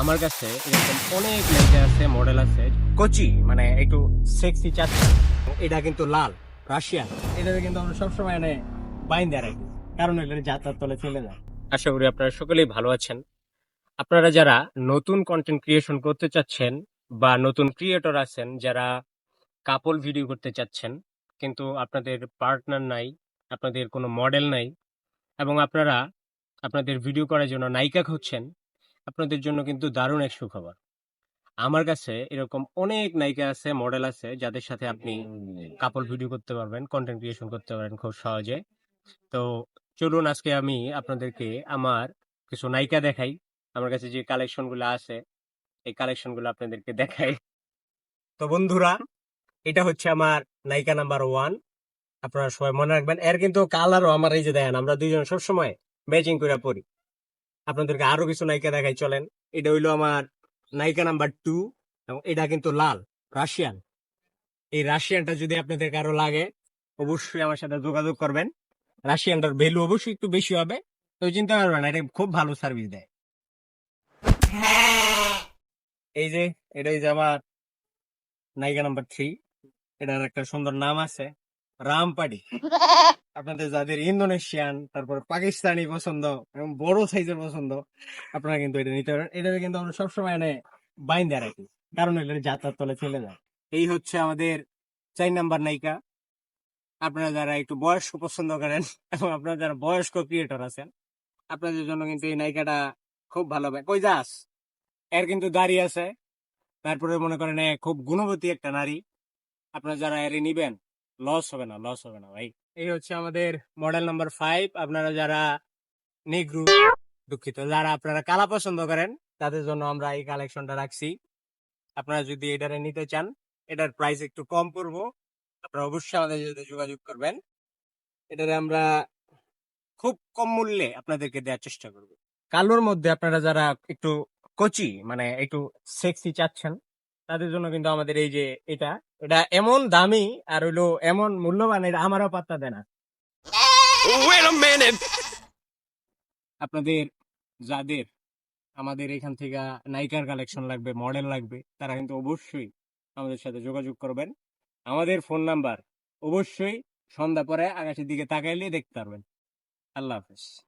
আমার কাছে এরকম অনেক নায়িকা আছে মডেল আছে, কচি মানে একটু সেক্সি চাচ্ছে এটা কিন্তু লাল রাশিয়ান এটাতে কিন্তু আমরা সবসময় এনে বাইন্দা রাখি। কারণ এটা যাত্রার তলে চলে যায়। আশা করি আপনারা সকলেই ভালো আছেন। আপনারা যারা নতুন কন্টেন্ট ক্রিয়েশন করতে চাচ্ছেন বা নতুন ক্রিয়েটর আছেন, যারা কাপল ভিডিও করতে চাচ্ছেন, কিন্তু আপনাদের পার্টনার নাই, আপনাদের কোনো মডেল নাই, এবং আপনারা আপনাদের ভিডিও করার জন্য নায়িকা খুঁজছেন আপনাদের জন্য কিন্তু দারুণ এক সুখবর। আমার কাছে এরকম অনেক নায়িকা আছে মডেল আছে, যাদের সাথে আপনি কাপল ভিডিও করতে পারবেন কন্টেন্ট ক্রিয়েশন করতে পারবেন খুব সহজে। তো চলুন আজকে আমি আপনাদেরকে আমার কিছু নায়িকা দেখাই। আমার কাছে যে কালেকশনগুলো আছে, এই কালেকশনগুলো আপনাদেরকে দেখাই। তো বন্ধুরা, এটা হচ্ছে আমার নায়িকা নাম্বার ওয়ান আপনারা সবাই মনে রাখবেন, এর কিন্তু কালারও আমার এই যে দেখেন, আমরা দুইজন সবসময় ম্যাচিং করে পড়ি আপনাদেরকে আরও কিছু নায়িকা দেখাই, চলেন। এটা হইল আমার নায়িকা নাম্বার টু এবং এটা কিন্তু লাল, রাশিয়ান। এই রাশিয়ানটা যদি আপনাদের কারও লাগে, অবশ্যই আমার সাথে যোগাযোগ করবেন। রাশিয়ানটার ভ্যালু অবশ্যই একটু বেশি হবে, তো চিন্তা করবেন না, এটা খুব ভালো সার্ভিস দেয়। এই যে এটাই যে আমার নায়িকা নাম্বার থ্রি এটার একটা সুন্দর নাম আছে রামপাড়ি আপনাদের যাদের ইন্দোনেশিয়ান, তারপর পাকিস্তানি পছন্দ এবং বড় সাইজের পছন্দ, আপনারা কিন্তু এটা নিতে পারেন। এটাতে কিন্তু আমরা সবসময় এনে বাইন্দা রাখি। কারণ এটা যাত্রার তলে চলে যায়। এই হচ্ছে আমাদের চার নাম্বার নায়িকা। আপনারা যারা একটু বয়স্ক পছন্দ করেন এবং আপনারা যারা বয়স্ক ক্রিয়েটর আছেন, আপনাদের জন্য কিন্তু এই নায়িকাটা খুব ভালো হবে। কই যাস? এর কিন্তু দাড়ি আছে। তারপরে মনে করেন খুব গুণবতী একটা নারী। আপনারা যারা এর নিবেন লস হবে না লস হবে না ভাই। এই হচ্ছে আমাদের মডেল নাম্বার ফাইভ আপনারা যারা নেগ্রু, দুঃখিত, যারা আপনারা কালা পছন্দ করেন, তাদের জন্য আমরা এই কালেকশনটা রাখছি। আপনারা যদি এটারে নিতে চান, এটার প্রাইস একটু কম করব আপনারা অবশ্যই আমাদের সাথে যোগাযোগ করবেন। এটারে আমরা খুব কম মূল্যে আপনাদেরকে দেওয়ার চেষ্টা করব। কালোর মধ্যে আপনারা যারা একটু কচি মানে একটু সেক্সি চাচ্ছেন তাদের জন্য কিন্তু আমাদের এই যে এটা এটা এমন দামি আর হইল এমন মূল্যবান এটা আমারও পাত্তা দেয় না. আপনাদের যাদের আমাদের এখান থেকে নায়িকার কালেকশন লাগবে মডেল লাগবে তারা কিন্তু অবশ্যই আমাদের সাথে যোগাযোগ করবেন। আমাদের ফোন নাম্বার অবশ্যই সন্ধ্যা পরে আকাশের দিকে তাকাইলে দেখতে পারবেন। আল্লাহ হাফেজ।